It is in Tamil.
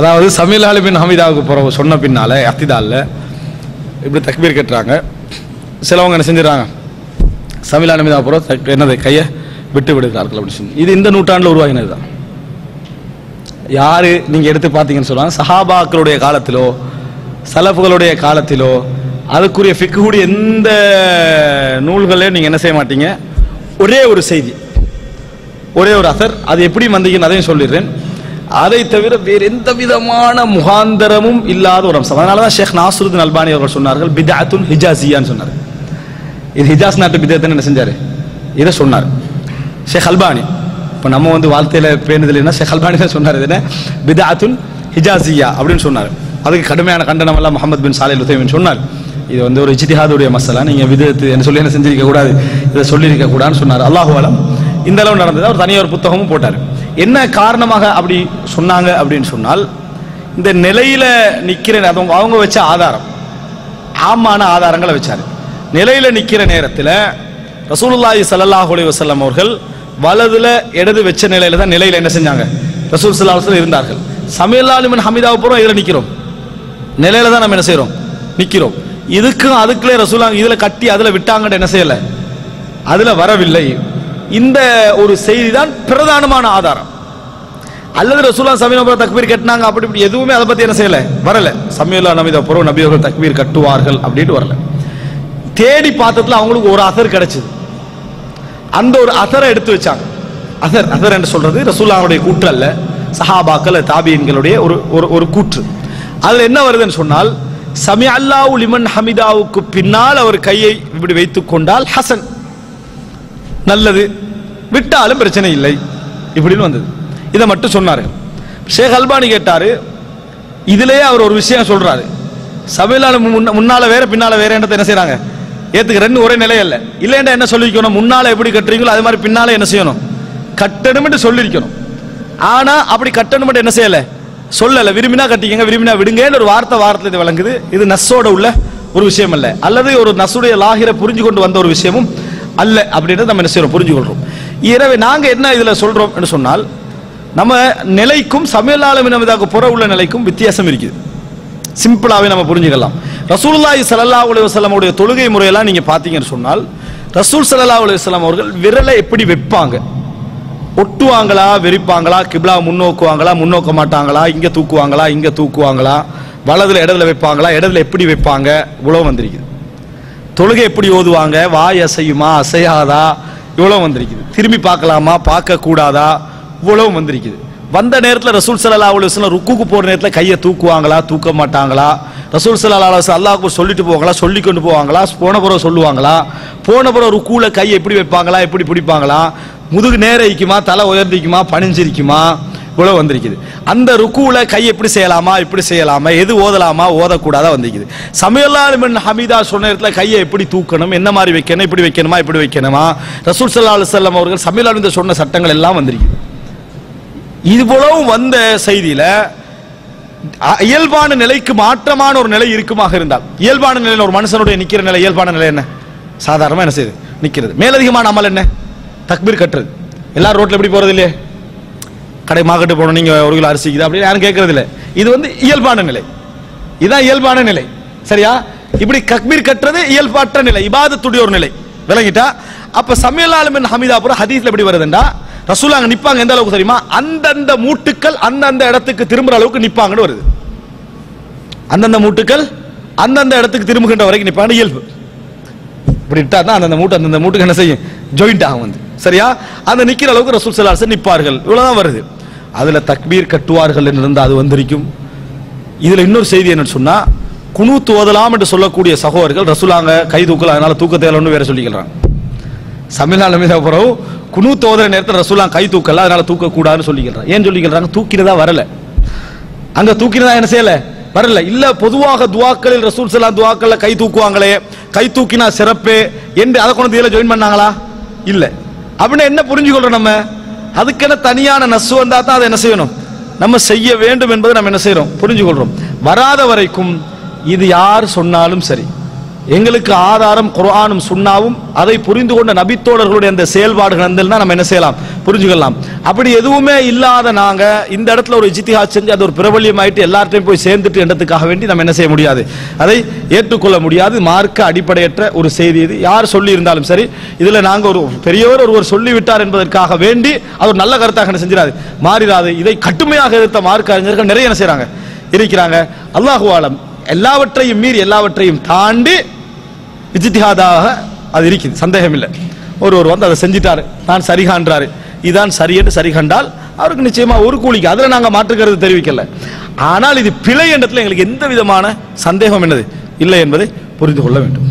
அதாவது சமீல் அலி பின் ஹமீதாவுக்கு பிறகு சொன்ன பின்னால் அத்திதாலில் இப்படி தக்பீர் கட்டுறாங்க. சிலவங்க என்ன செஞ்சிடறாங்க? சமீல் அலி பிறகு தக்- என்னது கையை விட்டு விடுகிறார்கள் அப்படின்னு சொல்லி. இது இந்த நூற்றாண்டில் உருவாகினது தான் யார் நீங்க எடுத்து பார்த்தீங்கன்னு சொல்லுவாங்க. சஹாபாக்களுடைய காலத்திலோ சலஃபுகளுடைய காலத்திலோ அதுக்குரிய ஃபிக்குடைய எந்த நூல்களையும் நீங்கள் என்ன செய்ய மாட்டீங்க? ஒரே ஒரு செய்தி ஒரே ஒரு அசர். அது எப்படி வந்தீங்கன்னு அதையும் சொல்லிடுறேன். அதை தவிர வேறு எந்த விதமான முகாந்தரமும் இல்லாத ஒரு அம்சம். அதனால தான் ஷேக் நாசருதீன் அல்பானி அவர்கள் சொன்னார்கள் பிதாத்துன் ஹிஜாசியான்னு சொன்னார் இது ஹிஜாஸ் நாட்டு பிதத்துன்னு என்ன செஞ்சார்? இதை சொன்னார். ஷேக் அல்பானி. இப்போ நம்ம வந்து வாழ்க்கையில பேணுதல் என்ன? ஷேக் அல்பானி தான் சொன்னார் இது என்ன? பிதாத்துன் ஹிஜாசியா அப்படின்னு சொன்னார். அதுக்கு கடுமையான கண்டனம் எல்லாம் முகமது பின் சாலை உத்தேவின் சொன்னார். இது வந்து ஒரு இஜ்திஹாதுடைய மசாலா. நீங்கள் விதத்து என்ன சொல்லி என்ன செஞ்சிருக்க கூடாது இதை சொல்லியிருக்க கூடாதுன்னு சொன்னார். அல்லாஹுவலம் இந்த அளவு நடந்தது. அவர் தனியாக ஒரு புத்தகமும் போட்டார். என்ன காரணமாக அப்படி சொன்னாங்க அப்படின்னு சொன்னால் இந்த நிலையில நிக்கிற அவங்க அவங்க வச்ச ஆதாரம் ஆமான ஆதாரங்களை வச்சாரு. நிலையில நிக்கிற நேரத்தில் ரசூலுல்லாஹி ஸல்லல்லாஹு வசல்லம் அவர்கள் வலதுல இடது வச்ச நிலையில தான் நிலையில என்ன செஞ்சாங்க? ரசூல் ஸல்லல்லாஹு இருந்தார்கள். சமையலாலிமன் ஹமீதாவை பூரா இதில் நிற்கிறோம் நிலையில தான் நம்ம என்ன செய்யறோம் நிற்கிறோம் இதுக்கும் அதுக்குள்ளே ரசூலா இதில் கட்டி அதில் விட்டாங்கன்னு என்ன செய்யலை? அதில் வரவில்லை. இந்த ஒரு செய்தி தான் பிரதானமான ஆதாரம். அல்லது ரசூலா சமீப தக்பீர் கட்டினாங்க அப்படி இப்படி எதுவுமே அதை பத்தி என்ன செய்யல? வரல. சமீபா நபித புறம் நபி அவர்கள் தக்பீர் கட்டுவார்கள் அப்படின்ட்டு வரல. தேடி பார்த்ததுல அவங்களுக்கு ஒரு அசர் கிடைச்சது. அந்த ஒரு அசரை எடுத்து வச்சாங்க. அசர் அசர் என்று சொல்றது ரசூல்லாவுடைய கூற்று அல்ல சஹாபாக்கள் தாபியன்களுடைய ஒரு ஒரு ஒரு கூற்று. அதுல என்ன வருதுன்னு சொன்னால் சமி அல்லாஹ் லிமன் ஹமிதாவுக்கு பின்னால் அவர் கையை இப்படி வைத்துக் கொண்டால் ஹசன். நல்லது. விட்டாலும் பிரச்சனை இல்லை. இப்படின்னு வந்தது. இதை மட்டும் சொன்னார். ஷேக் அல்பானி கேட்டார் இதுலயே அவர் ஒரு விஷயம் சொல்கிறாரு சபையில முன்னால் முன்னால வேற பின்னால் வேறன்றதை என்ன செய்கிறாங்க ஏத்துக்க ரெண்டு ஒரே நிலை இல்லை இல்லைன்னா என்ன சொல்லிக்கணும் முன்னால் எப்படி கட்டுறீங்களோ அது மாதிரி பின்னால் என்ன செய்யணும்? கட்டணும்னு சொல்லியிருக்கணும் ஆனால் அப்படி கட்டணும்ட்டு என்ன செய்யலை? சொல்லலை. விரும்பினா கட்டிக்கங்க விரும்பினா விடுங்கன்னு ஒரு வார்த்தை வார்த்தை இது விளங்குது இது நஸ்ஸோட உள்ள ஒரு விஷயம் அல்ல. அல்லது ஒரு நஸ்ஸுடைய லாகிர புரிஞ்சு கொண்டு வந்த ஒரு விஷயமும் அல்ல அப்படின்றத நம்ம என்ன செய்யறோம் புரிஞ்சு கொள்றோம் எனவே நாங்க என்ன இதுல சொல்றோம் என்று சொன்னால் நம்ம நிலைக்கும் சமையலாளமினதாக புற உள்ள நிலைக்கும் வித்தியாசம் இருக்குது. சிம்பிளாவே நம்ம புரிஞ்சுக்கலாம். ரசூல்லாய் ஸல்லல்லாஹு உலக வஸல்லம் உடைய தொழுகை முறையெல்லாம் நீங்க பாத்தீங்கன்னு சொன்னால் ரசூல் ஸல்லல்லாஹு உலக வஸல்லம் அவர்கள் விரலை எப்படி வைப்பாங்க? ஒட்டுவாங்களா வெறிப்பாங்களா கிப்லா முன்னோக்குவாங்களா முன்னோக்க மாட்டாங்களா இங்க தூக்குவாங்களா இங்க தூக்குவாங்களா வலதுல இடத்துல வைப்பாங்களா இடத்துல எப்படி வைப்பாங்க? உழவு வந்திருக்குது. தொழுகை எப்படி ஓதுவாங்க? வாய் அசையுமா? அசையாதா? இவ்வளவு வந்திருக்குது. திரும்பி பார்க்கலாமா? பார்க்க கூடாதா வந்திருக்குது. வந்த நேரத்தில் ரசூல் சல்லா அலுவலம் ருக்குக்கு போகிற நேரத்தில் கையை தூக்குவாங்களா? தூக்க மாட்டாங்களா? ரசூல் சல்லா அலுவலம் வஸல்லம் சொல்லிட்டு போவாங்களா? சொல்லி கொண்டு போவாங்களா? போன பிறகு சொல்லுவாங்களா? போன பிறகு ருக்குவில் கையை எப்படி வைப்பாங்களா? எப்படி பிடிப்பாங்களா? முதுகு நேர இருக்குமா தலை உயர்ந்திக்குமா பணிஞ்சிருக்குமா இவ்வளவு வந்திருக்குது. அந்த ருக்குவில் கை எப்படி செய்யலாமா இப்படி செய்யலாமா எது ஓதலாமா ஓதக்கூடாதா வந்திருக்குது. சமையலாளிமன் ஹமீதா சொன்ன இடத்துல கையை எப்படி தூக்கணும் என்ன மாதிரி வைக்கணும் இப்படி வைக்கணுமா இப்படி வைக்கணுமா? ரசூல் சல்லா அலுவலம் அவர்கள் சமையலாளிந்த சொன்ன சட்டங்கள் எல்லாம் வந்திருக்குது. இவ்வளவு வந்த செய்தியில் இயல்பான நிலைக்கு மாற்றமான ஒரு நிலை இருக்குமாக இருந்தால் இயல்பான நிலையில் ஒரு மனுஷனுடைய நிற்கிற நிலை இயல்பான நிலை என்ன? சாதாரணமாக என்ன செய்யுது? நிற்கிறது மேலதிகமான அமல் என்ன? தக்பீர் கட்டுறது. எல்லாரும் ரோட்டில் எப்படி போகிறது இல்லையே? கடை மார்க்கெட்டு போகணும் நீங்க ஒரு கிலோ அரிசிக்குது அப்படின்னு யாரும் கேட்கறது இல்லை. இது வந்து இயல்பான நிலை. இதுதான் இயல்பான நிலை. சரியா? இப்படி கக்பீர் கட்டுறது இயல்பாற்ற நிலை. இபாதத்துடைய ஒரு நிலை. விளங்கிட்டா? அப்ப சமையல் சமையலாலுமின் ஹமீதாபுரம் ஹதீஸ்ல எப்படி வருதுண்டா? ரசூல் அங்க நிப்பாங்க எந்த அளவுக்கு தெரியுமா? அந்தந்த மூட்டுக்கள் அந்தந்த இடத்துக்கு திரும்புற அளவுக்கு நிப்பாங்கன்னு வருது. அந்தந்த மூட்டுக்கள் அந்தந்த இடத்துக்கு திரும்புகின்ற வரைக்கும் நிப்பாங்க இயல்பு. இப்படி இட்டா தான் அந்தந்த மூட்டு அந்தந்த மூட்டுக்கு என்ன செய்யும்? ஜாயிண்ட் ஆகும் வந்து. சரியா? அந்த நிக்கிற அளவுக்கு ரசூல் சலாசன் நிப்பார்கள் இவ்வளவுதான் வருது. அதில் தக்பீர் கட்டுவார்கள் என்று அது வந்திருக்கும். இதில் இன்னொரு செய்தி என்னன்னு சொன்னால் குணு ஓதலாம் என்று சொல்லக்கூடிய சகோதரர்கள் ரசூலாங்க கை தூக்கல அதனால தூக்க தேவைன்னு வேற சொல்லிக்கிறாங்க. சமிழ்நாடு மீத பிறகு குனூத் ஓதுற நேரத்தில் ரசூலா கை தூக்கல அதனால தூக்கக்கூடாதுன்னு சொல்லிக்கிறாங்க. ஏன் சொல்லிக்கிறாங்க? தூக்கினதா வரல. அங்கே தூக்கினதா என்ன செய்யலை? வரல. இல்ல பொதுவாக துவாக்களில் ரசூல் ஸல்லல்லாஹு துவாக்கள்ல கை தூக்குவாங்களே கை தூக்கினா சிறப்பு என்று அதை கொண்டு இதுல ஜாயின் பண்ணாங்களா? இல்ல. அப்படின்னு என்ன புரிஞ்சுக்கொள்றோம் நம்ம? அதுக்கென தனியான நசு வந்தா தான் அதை என்ன செய்யணும்? நம்ம செய்ய வேண்டும் என்பதை நம்ம என்ன செய்யறோம்? புரிஞ்சுக்கொள்றோம் வராத வரைக்கும் இது யார் சொன்னாலும் சரி. எங்களுக்கு ஆதாரம் குரானும் சுண்ணாவும் அதை புரிந்து கொண்ட நபித்தோழர்களுடைய அந்த செயல்பாடுகள் இருந்தா நம்ம என்ன செய்யலாம்? புரிஞ்சுக்கலாம் அப்படி எதுவுமே இல்லாத நாங்க இந்த இடத்துல ஒரு இஜ்திஹாத் செஞ்சு அது ஒரு பிரபல்யம் ஆயிட்டு எல்லார்ட்டையும் போய் சேர்ந்துட்டு என்றதுக்காக வேண்டி நம்ம என்ன செய்ய முடியாது. அதை ஏற்றுக்கொள்ள முடியாது. மார்க்க அடிப்படையற்ற ஒரு செய்தி இது. யார் சொல்லி இருந்தாலும் சரி இதுல நாங்க ஒரு பெரியவர் ஒருவர் சொல்லிவிட்டார் என்பதற்காக வேண்டி அது ஒரு நல்ல கருத்தாக என்ன செஞ்சிடாது. மாறிடாது. இதை கட்டுமையாக எதிர்த்த மார்க்க அறிஞர்கள் நிறைய என்ன செய்யறாங்க இருக்கிறாங்க. அல்லாஹு ஆலம். எல்லாவற்றையும் மீறி எல்லாவற்றையும் தாண்டி இஜித்திஹாதாக அது இருக்குது சந்தேகம் இல்லை ஒருவர் வந்து அதை செஞ்சிட்டாரு நான் சரி காண்றாரு இதான் சரி என்று சரி கண்டால் அவருக்கு நிச்சயமா ஒரு கூலிக்கு அதில் நாங்கள் மாற்றுக்கிறது தெரிவிக்கல. ஆனால் இது பிழை என்றத்தில் எங்களுக்கு எந்த விதமான சந்தேகம் என்னது? இல்லை என்பதை புரிந்து கொள்ள வேண்டும்.